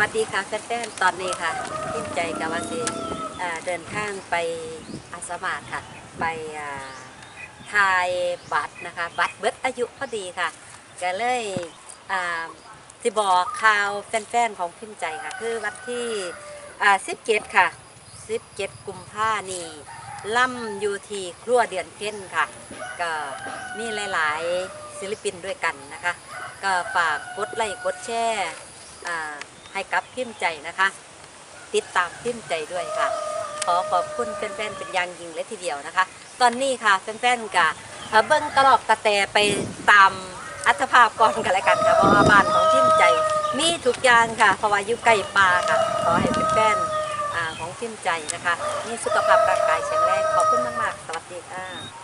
วัสดีค่ะแฟนๆ ตอนนี้ค่ะทิมใจกับว่าสิอ่าเดินทางไปอาสมาทค่ะ ไปทายบัตรนะคะ บัตรเบิดอายุพอดีค่ะ ก็เลยอ่าสิบอกข่าวแฟนๆ ของพิมพ์ใจค่ะ คือวันที่อ่า17ค่ะ17กุมภานี่ล่ำอยู่ที่ครัวเดือนเพ้นค่ะ ก็มีหลายๆศิลปินด้วยกันนะคะ ก็ฝากกดไลค์กดแชร์อ่า ให้กับพิมพ์ใจนะคะ ติดตามพิมพ์ใจด้วยค่ะ ขอขอบคุณแฟนๆเป็นอย่างยิ่งเลยทีเดียวนะคะ ตอนนี้ค่ะแฟนๆกะเบิ้งตลอกกระแตไปตามอัตภาพก่อนกันแล้วกันค่ะเพราะว่าบ้านของพิมพ์ใจมีทุกอย่างค่ะเพราะว่าอยู่ใกล้ป่าค่ะขอให้แฟนๆของพิมพ์ใจนะคะ มีสุขภาพร่างกายแข็งแรงขอบคุณมากๆ สวัสดีค่ะ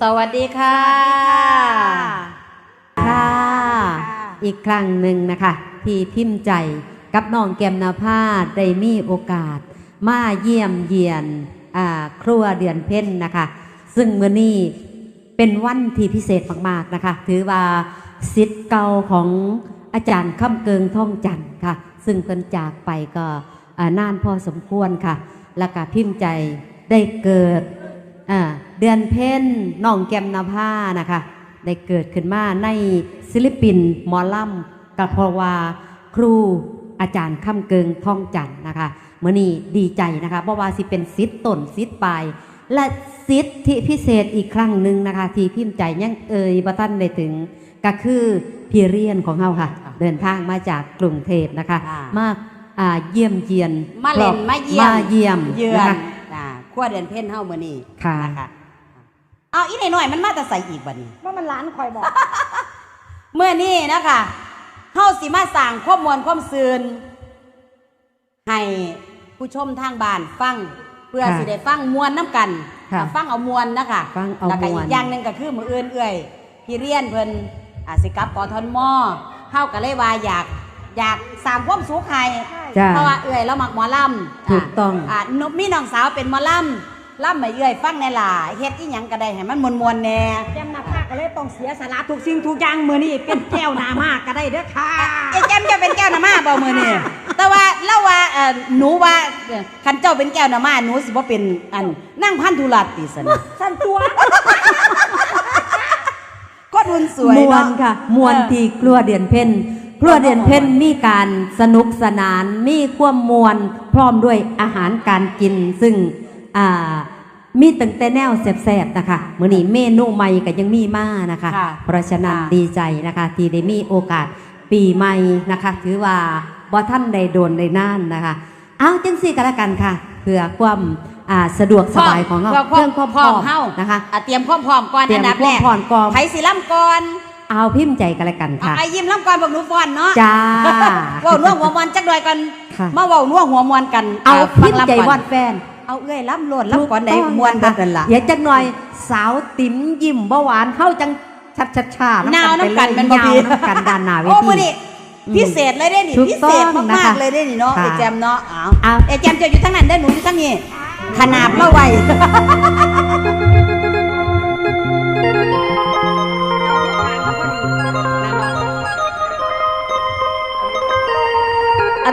สวัสดีค่ะ ค่ะ อีกครั้งหนึ่งนะคะ ที่พิมพ์ใจกับน้องแกมนาพาได้มีโอกาส มาเยี่ยมเยียนอ่าครัวเดือนเพ่นนะคะ ซึ่งเมื่อนี้เป็นวันที่พิเศษมากๆนะคะ ถือว่าสิทธิ์เก่าของอาจารย์ข้ามเกิงท่องจันทร์ค่ะ ซึ่งเพิ่นจากไปก็อ่านานพอสมควรค่ะ แล้วก็พิมพ์ใจได้เกิดอ่า เดือนเพ็ญน้องแกมนาผ้านะคะ ได้เกิดขึ้นมาในศิลปินหมอลำกับเพราะว่าครูอาจารย์ข้ามเกิงท่องจันทร์นะคะเมื่อนี้ดีใจนะคะเพราะว่าสิเป็นสิทธิ์ต้นสิทธิ์ปลายและสิทธิพิเศษอีกครั้งหนึ่งนะคะ ที่พิมพ์ใจยังเอ่ยบัท่านได้ถึง ก็คือพี่เรียนของเราค่ะ เดินทางมาจากกรุงเทพนะคะค่ะมาอ่าเยี่ยมเยียนมาเล่นมาเยี่ยมมาเยี่ยมเยือนะนคะอ่า ขั้วเดือนเพ่นเฮามื้อนี้ค่ะ นะคะเอาอีหน่อยๆมันมาแต่ใส่อีกบัดนี้ ว่ามันร้านคอยบอก เมื่อนี้นะคะเฮาสิมาสร้างความมวลความซืนให้ผู้ชมทางบ้านฟัง เพื่อค่ะสิได้ฟังมวลน้ำกันค่ะอ่าฟังเอามวลนะคะฟังเอาแล้วก็ม่วนอีกอย่างหนึงก็คือมื้ออื่นเอื้อยพี่เรียนเพิ่นอาสิกลับกทมเฮาก็เลยว่าอยากอยากสร้างความสุขให้ จ้าเพราะว่าเอื้อยเรามักหมอลำถูกต้อง อ่านุมีน้องสาวเป็นหมอลำลำไม่เอื้อยฟังในหล่ะเฮ็ดอีหยังก็ได้ให้มันมวนๆแหน่แก้มหน้าผากก็เลยต้องเสียสละทุกสิ่งทุกอย่างมือนี่เป็นแก้วหนามากก็ได้เด้อค่ะไอ้แก้มจะเป็นแก้วน้ำมาบ่มื้อนี้แต่ว่าเล่าว่าเอ่อหนูว่าเอ่อคันเจ้าเป็นแก้วน้ำมาหนูสิบ่เป็นอันนั่งพันธุรัตติสนะสั้นตัวก็ดุนสวยมวเนาะลค่ะ มวลเออที่ครัวเดือนเพ่น ครัวเดือนเพ่นมีการสนุกสนานมีความมวลพร้อมด้วยอาหารการกิน ซึ่งอ่ามีตั้งแต่แนวแสบๆนะคะมื้อนี้เมนูใหม่ก็ยังมีมานะคะค่ะเพราะฉะนั้นค่ะดีใจนะคะที่ได้มีโอกาสปีใหม่นะคะ ถือว่าบ่ท่านได้โดนได้นานนะคะ เอาจังสี่ก็แล้วกันค่ะเพื่อความอ่าสะดวกสบายของเราเพื่อความพร้อมพเฮานะคะอะเตรียมความพร้อมก่อนเตรียอัมนดับควาแรมกผ่อนก่อนไผสิล่ำก่อน เอาพิมพ์ใจกันแล้วกันเอาค่ะไอ้ยิ้มล่ำก่อนบอกหนูฟ้อนเนาะจ้าเว้าน่วหัวมวนจักหน่อยกันค่ะมาเว้าน่วหัวมวนกัน เอาฟัพิงมพ์ลำใจก่อนวาดแฟนเอาเอ้ยล่ำโลดล่ำก่อนไหนมวนถูเบิกดต้องนั่นล่ะเดี๋ยวจักหน่อยสาวติ๋มยิ้มเบาหวานเข้าจังชัดชัดชาหนาวน้ำกันไปเป็นเลยบ่ยาวพี่น้ำกันด้านหน้าเวโอ้ทีมื้อนี้อืมพิเศษเลยเด้นี่ถูกพิเศษต้องมานะคะกๆเลยเด้นี่เนาะค่ะไอ้แจมเนาะเอาเอาไอ้แจมจะอยู่ทั้งนั้นเด้อหนูอยู่ทั้งนี้ขนาบเล่าไว้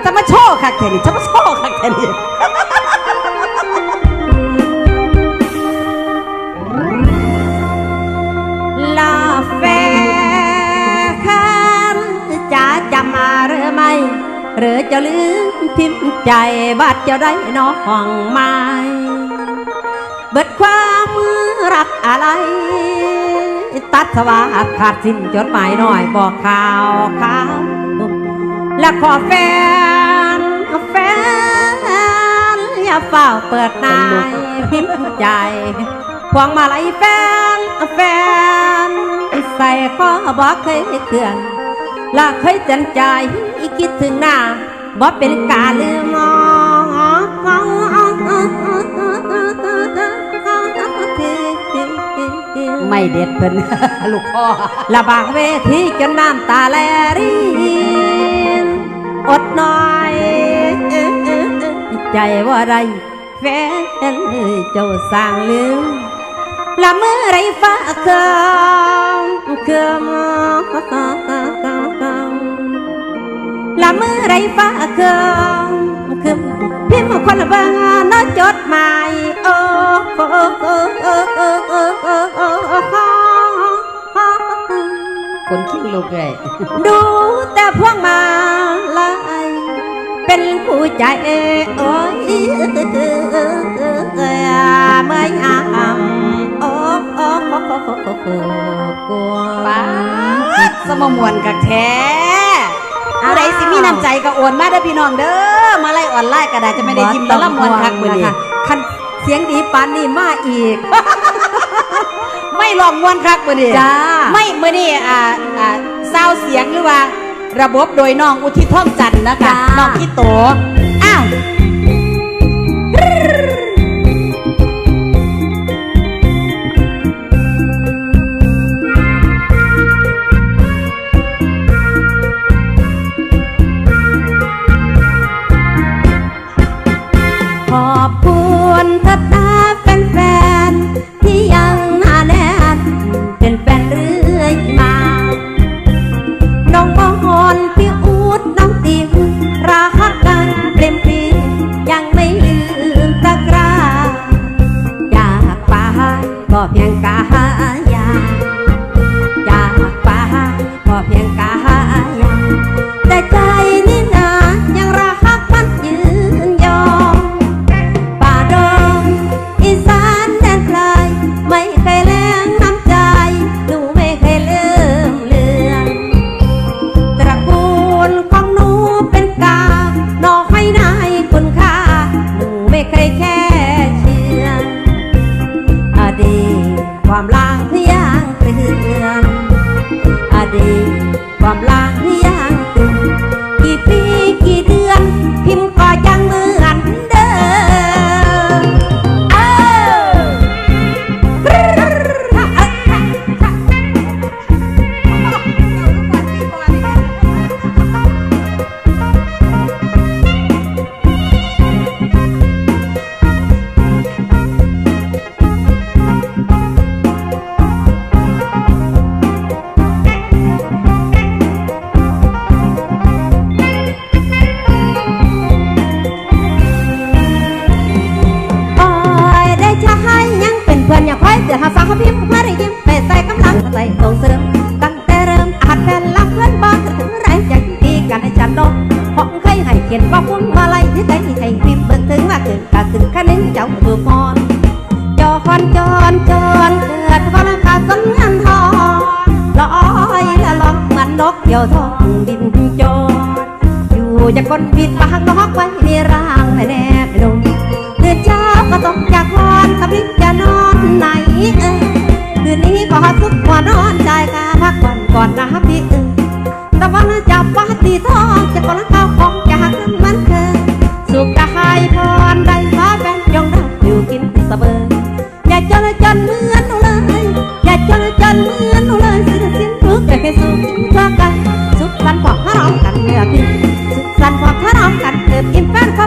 จะมาโชว์ค่ะแค่นี้จะมาโชว์ค่ะแค่นี้ลาแฟคันจะจำมาหรือไม่ หรือจะลืมพิมพ์ใจบัดจะได้น้องไม้เบิดความรักอะไรตัดสวาขาดสิ้นจดหมายหน่อยบอกข่าวข่าวและขอแฟน แฟน อย่าเฝ้าเปิดนายพิมพ์ใจ พวงมาลัยแฟนแฟน ใส่ข้อบอกเคยเตือนและเคยเตือนใจคิดถึงหน้าบ่เป็นการลืมมองไม่เด็ดเพิ่นลูกพ่อละบากเวทีจนน้ำตาแลรินอดหน่อย ใจว่าไรแฟนเจ้าสร้างลืมละเมื่อไรฟ้าเคิมเคิมละเมื่อไรฟ้าเคิมเคิมพิมพ์คนละเบิ่งนอจดหมายโอ้โอ้โอ้โอ้โอ้โอ้โอ้โอ้โอ้คนคิงลูกเลยดูแต่พวงมา เป็นผู้ใจโอ้ยเมื่อยอามโอ้โอ้โอ้โอ้โอ้โอ้กลัวป้าดสมมวนกับแท้ผู้ใดสิมีน้ำใจก็โอนมาเด้อพี่น้องเด้อมาไล่ออนไลน์ก็ได้จะไม่ได้ยิ้มแล้วละมวนคักมือนี้คันเสียงดีปานนี่มาอีก ไม่ลองมวนคักมือนี้จ้าไม่มื้อนี้อ่าอ่าซาวเสียงหรือว่า ระบบโดยน้องอุทิศท่องจันทร์นะคะจ้าน้องพี่โต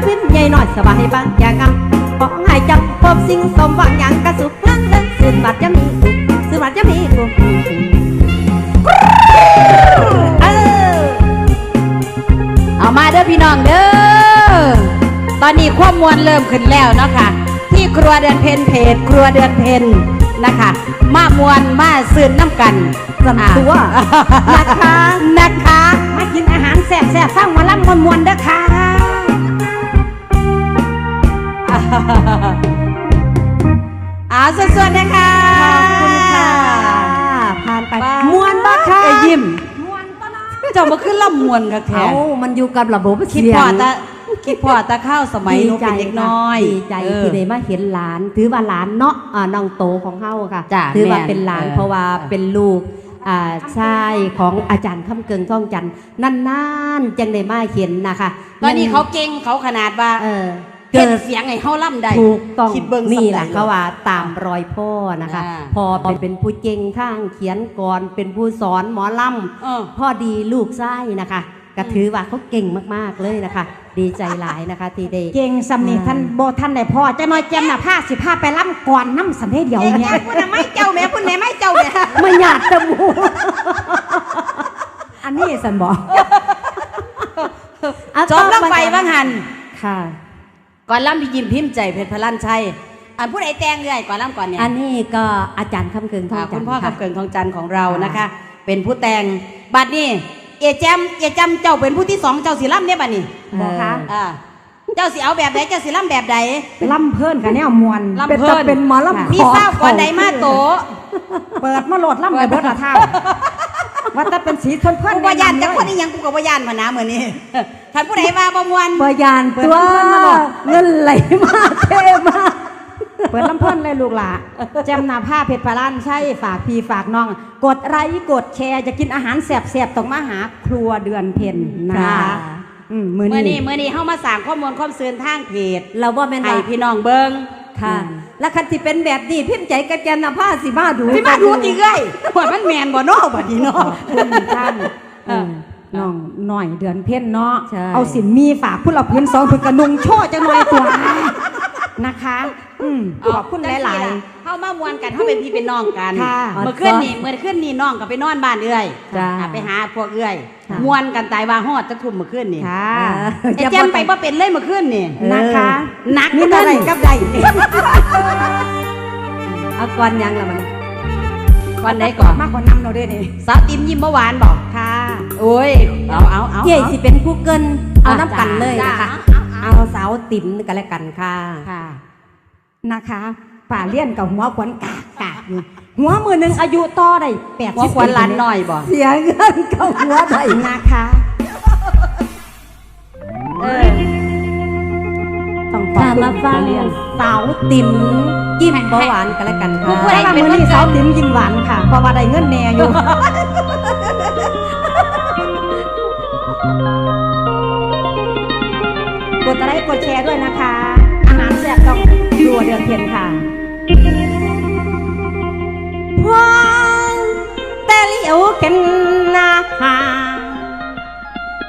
อิ่มแฟนเขาพิมใหญ่หน่อยสบายบางอย่างงขอให้จำพบสิ่งสมหวังอย่างกระสุขครั้งเลยสื่อบัตรจะมีกูสื่อบัตรจะมีกูเออเอามาเด้อพี่น้องเด้อตอนนี้ความมวลเริ่มขึ้นแล้วเนาะค่ะ ที่ครัวเดือนเพนเพจครัวเดือนเพนนะคะมามวลมาซื่นน้ำกันจำตัวนะคะนะคะมากินอาหารแซ่บแซ่บฟังหมาล่ำมวนๆเด้อค่ะ อ่าส่วนๆนะคะขอบคุณค่ะผ่านไปบ้ามวนบ้าค่ะไอ้ยิ้มมวนปะเนาะเจ้ามาขึ้นล่ำมวนกับแทเอ้านมันอยู่กับระบบคิดเสียพองตะคิดพอตะข้าวสมัยหนูเป็นเด็กน้อยดีใจเออที่ได้มาเห็นหลาน ถือว่าหลานเนาะอ่าน้องโตของเฮาค่ะจ้ะถือว่าแม่นเป็นหลานเออเพราะว่าเป็นลูกอ่าชายของอาจารย์คำเกิงท่องจันทร์นานๆจังได้มาเห็นนะคะตอนนี้เขาเก่งเขาขนาดว่า เออเกิเกิดดเสียงให้เฮาล่ำได้ ถูกต้องคิดเบิ่งนี่แหละสำใดเขาว่าตามรอยพ่อนะคะ อ่าพอเป็นผู้เก่งทางเขียนก่อนเป็นผู้สอนหมอลำเออพ่อดีลูกไส้นะคะก็ถือว่าเขาเก่งมากๆเลยนะคะ ดีใจหลายนะคะที่ได้ เก่งสำนีท่านโบท่านได้พอจะน้อยแจมน่ะผ้าสิผ้าไปล่ำก่อนน้ำสันเดียวเนี่ยพูดนะไม่เจ้าแม่พูดไหนไม่เจ้าแม่ไม่หยาดจมูกอันนี้สันบอกอะจบลงไปบ้างหันค่ะ ก่อนล่ำพี่ยิ้มพิมพ์ใจเพชรพลันชัยอันพูดไอ้แตงเลยก่อนล่ำก่อนเนี่ยอันนี้ก็อาจารย์คำเกิงท่องอ่าจัคุนณทร์พ่อค่ะคำเกิงทองจันทร์ของเรานะคะ เป็นผู้แต่งบัดนี้เอแจมเอแจมเจ้าเป็นผู้ที่สองเจ้าสีล่ำเนี่ยบัดนี้บอกคะอ่าเจ้าสีเอาแบบไหนเจ้าสีล่ำแบบใดล่ำเพิ่นกับแนวมวนล่ำเป็นเพิ่ตะนเป็นหมอลำมีเศร้าก่อนใดมาโต เปิดมาโหลดล่ำไปเบิดละเท่า ว่าแต่เป็นสีทนเพื่อนกูว่าย่านจักคนนี้ยังกูกับว่าย่านมานะเหมือนนี้ท่านผู้ใดว่าบ่มวนปยานเปิดตัวลำเพิ่นมาบอกเงินไหลมาเท่มากเปิดลำเพิ่นเลยลูกหล่ะแจมหนาผ้าเพชรพารันใช่ฝากพี่ฝากน้อง กดไลค์กดแชร์จะกินอาหารแซ่บๆต้องมาหาครัวเดือนเพ็ญนะคะอืมมือเมื่อนี้นี้เมื่อนี้เฮามาสั่งข้อมูลข้อมซื่นทางเพจเราว่าแม่นให้ว่าพี่น้องเบิ่งค่ะ แล้วคันที่เป็นแบบนี้พิมพ์ใจกับแกนนผ้าสิมาดูพี่มาดูติเอ้ยว่ามันแม่นบ่เนาะบัดนี้เนาะคุณท่านเออน้องหน่อยเดือนเพ็ญเนาะใช่เอาสินมีฝากผู้ละพื้นสองผืนกระนุงโช่อจะหน่อยตัวนะคะ อืมขอบคุณหลายๆเฮามามวนกันเฮาเป็นพี่เป็นน้องกันค่ะเมื่อคืนนี้เมื่อคืนนี้น้องก็ไปนอนบ้านเอื้อยจ้าอะไปหาพวกเอื้อยค่ะมวนกันตายว่าฮอดจะทุ่มเมื่อคืนนี่ๆค่ะไอ้แจมไปบ่เป็นเลยเมื่อคืนนี่นะคะหนักนี่อะไรกับใดเอาก่อนยังละมันวันไหนก่อนมากกว่านำเราด้วยนี่สาวติมยิ้มเมื่อวานบอกค่ะโอ้ยเอาเอาเอาเย่สิเป็นผู้เกินเอาอะน้ำกันเลยจ้านะคะเอาเอาสาวติ๋มกันแล้วกันค่ะค่ะนะคะ ป่าเลี้ยนกับหัวขวัญกากกากอยู่หัวมือหนึ่งอายุต่อได้แปดหัวสิบควันหลานหน่อยบ่เสียเงินกับหัวไดนะคะเออต้องขอบค่ะคุณมาฟังเลี้ยนสาวติ๋มยิ้มเบาหวานกันแล้วกันค่ะผู้ใดแต่ว่ามือนี้สาวติ๋มยิ้มหวานค่ะเพราะว่าได้เงินแน่อยู่กดไลค์กดแชร์ด้วยนะคะ อาหารแซ่บต้องดัวเดือนเพียนค่ะ เหลียวกันนาหา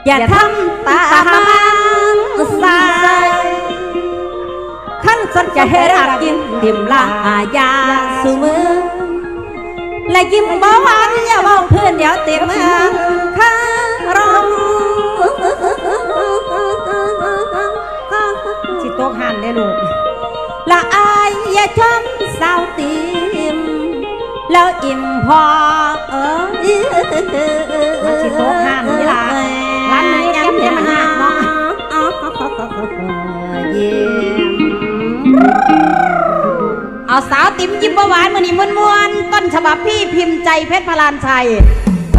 อย่าทำตามสายขั้นสันจะให้รักยิ้มดิมลายาสุมือและยิ้มบ่หวานอย่าบอกเพื่อนเดี๋ยวเต็มมือ เอาสาวติ๋มยิ้มหวานมือนี้มวนมวนต้นฉบับพี่พิมพ์ใจเพชรพลานชัย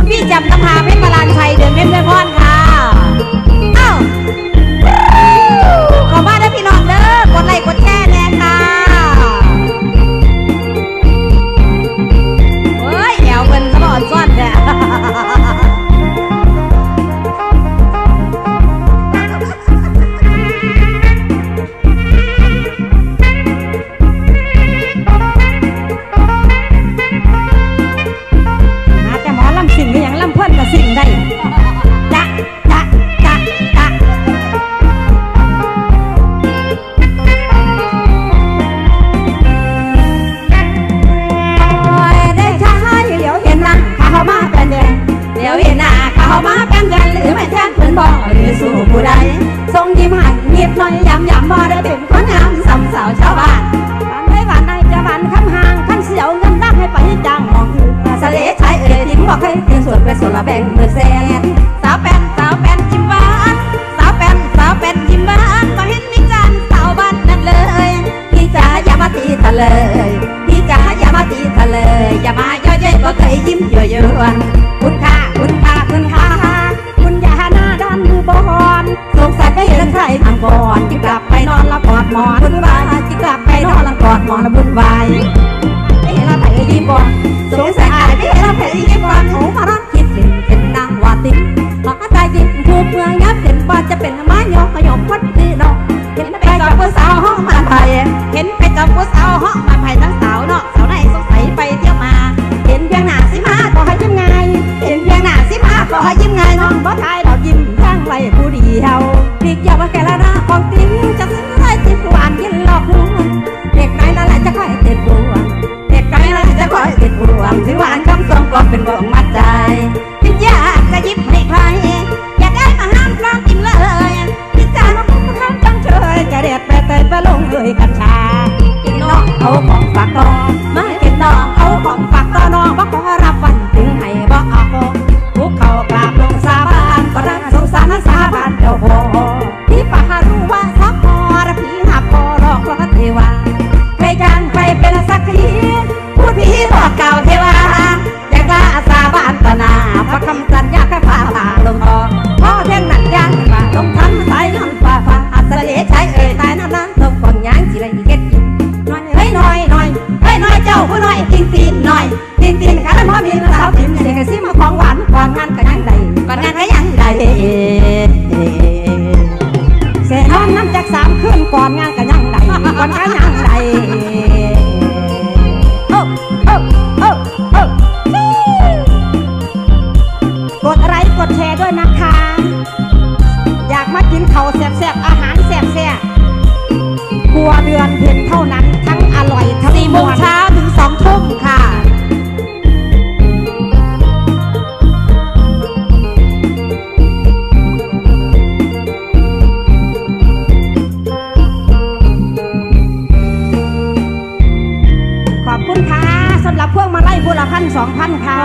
พี่จำตำพาเพชรพลานชัยเดินเพชรแม่อนค่ะเอ้าขอมานนะพี่น้องเด้อกดไลค์กดแช ผู้ละพันสองพันค่ะ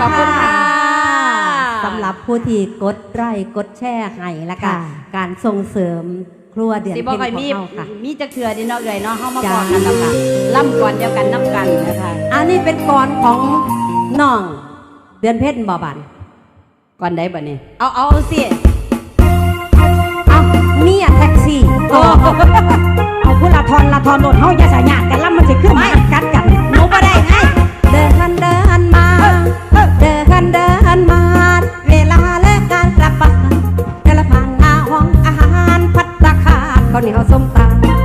ขอบคุณค่ะสำหรับผู้ที่กดไร่กดแช่ให้และค่ะ การส่งเสริมครัวเดือนเป็นของเราค่ะมีจะเถื่อดีเนอะเลยเนาะเข้ามาก่อนกันแล้วค่ะล่ำก่อนเดียวกันน้ำกันนะคะอันนี้เป็นก่อนของน้องเดือนเพชรบ่บันก่อนได้บ่เนี่ยเอาเอาเอาสิเอาเมียแท็กซี่เอาพูดละทอนละทอนหดดเฮาอยาสายหยาดกันล่ำมันจะขึ้นมากัดกัน 搞你好松坦。